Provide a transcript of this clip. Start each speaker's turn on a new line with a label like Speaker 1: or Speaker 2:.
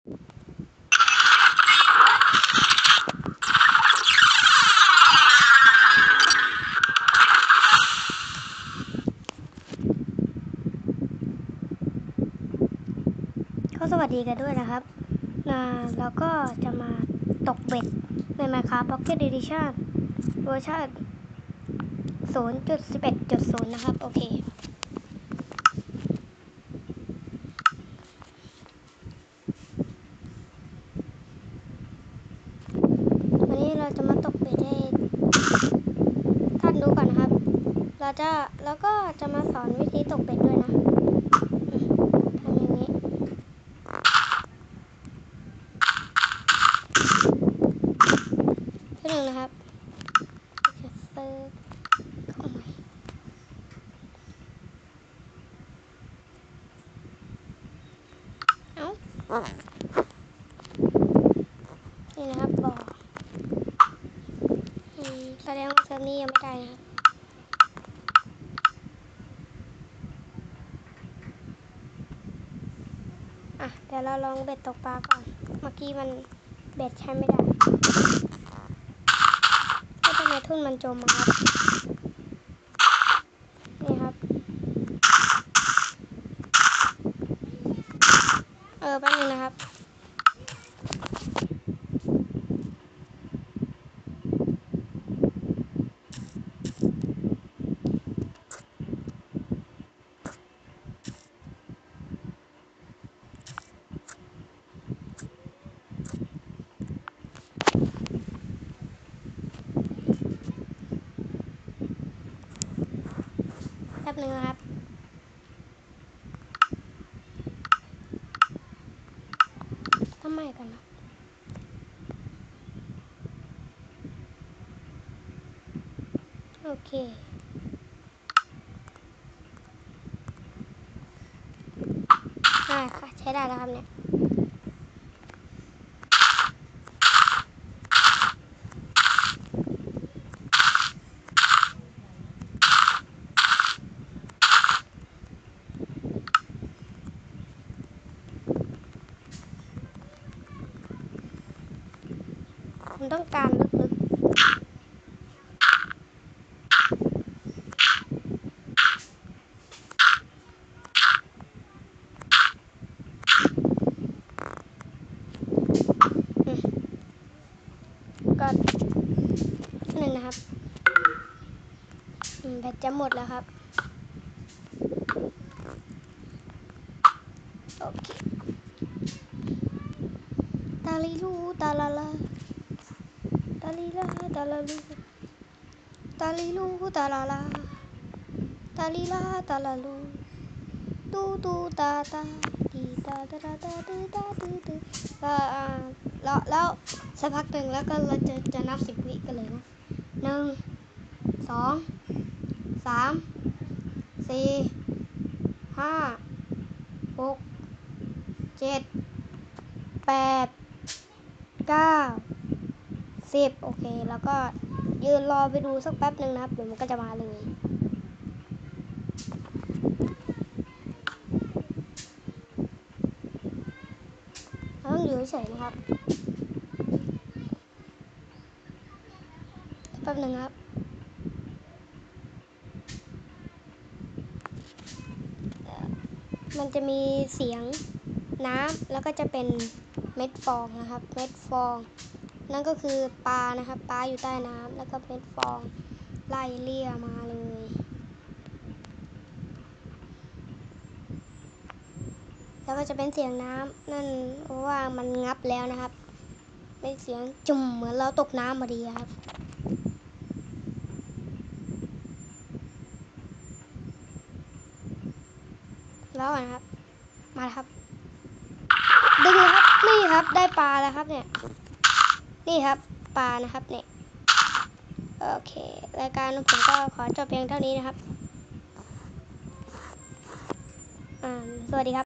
Speaker 1: ก็สวัสดีกันด้วยนะครับอ่าแล้วก็จะมาตกเบ็ดใน Minecraft Pocket Edition เวอร์ชัน0.11.0 นะครับ โอเค วันนี้เราจะมาตกเบ็ดให้ท่านดูก่อนนะครับ เรา จะแล้วก็จะมาสอนวิธีตกเบ็ดด้วยนะทำอย่างนี้ ที่หนึ่งนะครับจะเซิร์ฟเข้าใหม่เอ้านี่นะครับบอกอืมแสดงว่าเซิร์ฟนี้ยังไม่ได้นะครับ อะเดี๋ยวเราลองเบ็ดตกปลาก่อน เมื่อกี้มันเบ็ดใช้ไม่ได้ก็ทำไมทุ่นมันจมอะครับ นี่ครับ เออแป๊บนึงนะครับ ป๊บนึงนะครับทำไมกันนะโอเคอ่าค่ะใช้ได้แล้วครับเนี่ย ผมต้องการลึกๆก็หนึ่งนะครับอืมแบตจะหมดแล้วครับ โอเค ตาลิลูตาลาลา ลีลาตาลาลูตาลีลูตาลาลาตาลีลาตาลาลูตูตูตาตาตีตาตาตาตาตือตาตือตือก็อ่าแล้วแล้วสักพักหนึ่งแล้วก็เราจะจะนับสิบวิกันเลยนะหนึ่งสองสามสี่ห้าหกเจ็ดแปดเก้า สิบโอเค แล้วก็ยืนรอไปดูสักแป๊บหนึ่งนะครับเดี๋ยวมันก็จะมาเลยต้องอยู่เฉยนะครับแป๊บหนึ่งครับมันจะมีเสียงน้ำแล้วก็จะเป็นเม็ดฟองนะครับ เม็ดฟอง นั่นก็คือปลานะครับปลาอยู่ใต้น้ำแล้วก็เม็ดฟองไล่เลี่ยมาเลยแล้วก็จะเป็นเสียงน้ำนั่นเพราะว่ามันงับแล้วนะครับ เป็นเสียงจุ่มเหมือนเราตกน้ำพอดีครับแล้วนะครับ มาครับ ดึงครับ นี่ครับ ได้ปลาแล้วครับเนี่ย นี่ครับปลานะครับเนี่ยโอเค รายการผมก็ขอจบเพียงเท่านี้นะครับอ่าสวัสดีครับ